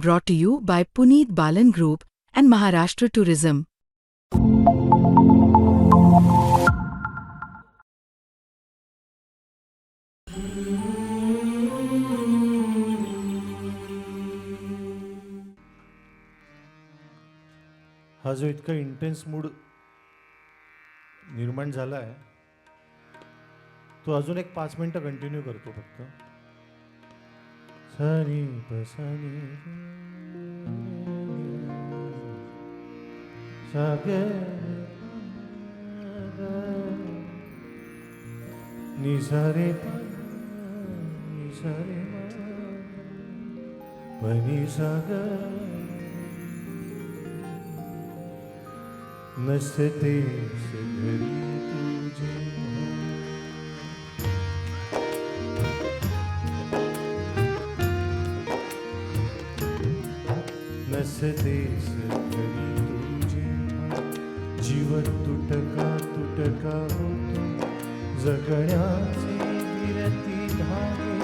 brought to you by Puneet Balan Group and Maharashtra Tourism. हा जो इतका intense mood निर्माण झाला आहे तो अजून एक पाच मिनिटं कंटिन्यू करतो फक्त सनी प सनी सा ग नि सा रे प नि सा रे म प नि सा ग नसते से नसते से तुझे जीव तुटका तुटका होतो। जगण्याचे विरती धागे,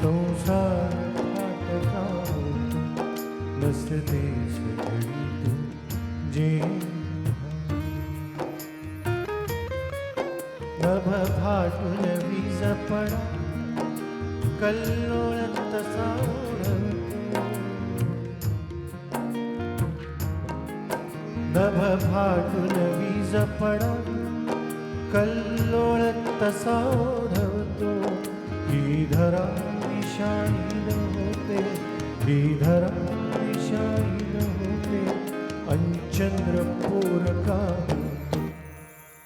संसार फाटका होतो। नसते से तुझे नभ फाटून वीज पडा कल्लोळ तसा ओढवतो. नभ फाटून वीज पडा कल्लोळ तसा ओढवतो ही धरा विषाहीन होते ही धरा विषाहीन होते अंचंद्र पोरका होतो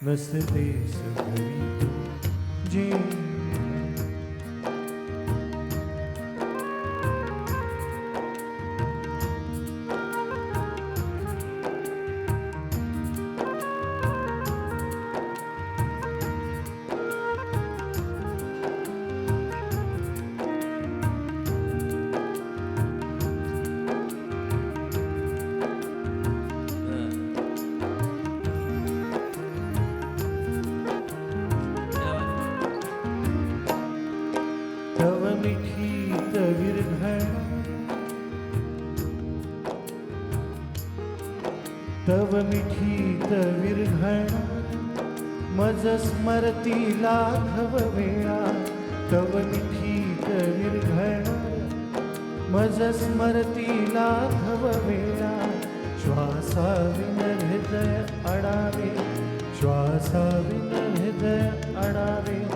नसतेस जे मिठीत विरघळ तव मिठीत विरघळ मज स्मरती लाघव वेळा तव मिठीत विरघळ मज स्मरती लाघव वेळा श्वासाविन हृदय अडावे। श्वासाविन हृदय अडावे।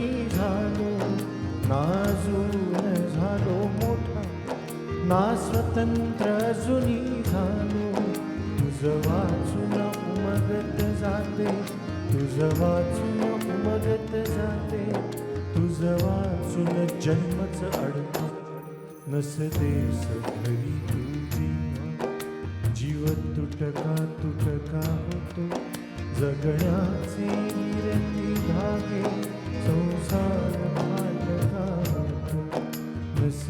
नाजून झालो मोठा ना स्वतंत्र अजूनी झालो तुझ वाचून उमगत जाते, तुझ वाचून उमगत जाते। तुझ वाचून जन्मच अडतो नसतेस घरी तुझी जीव तुटका तुटका होतो, जगण्याचे धागे, संसार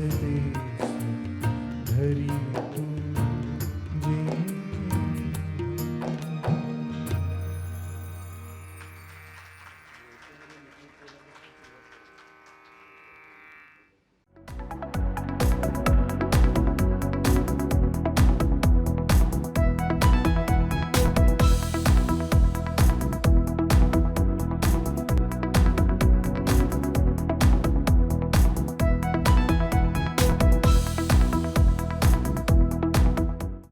फाटका होतो नसतेस घरी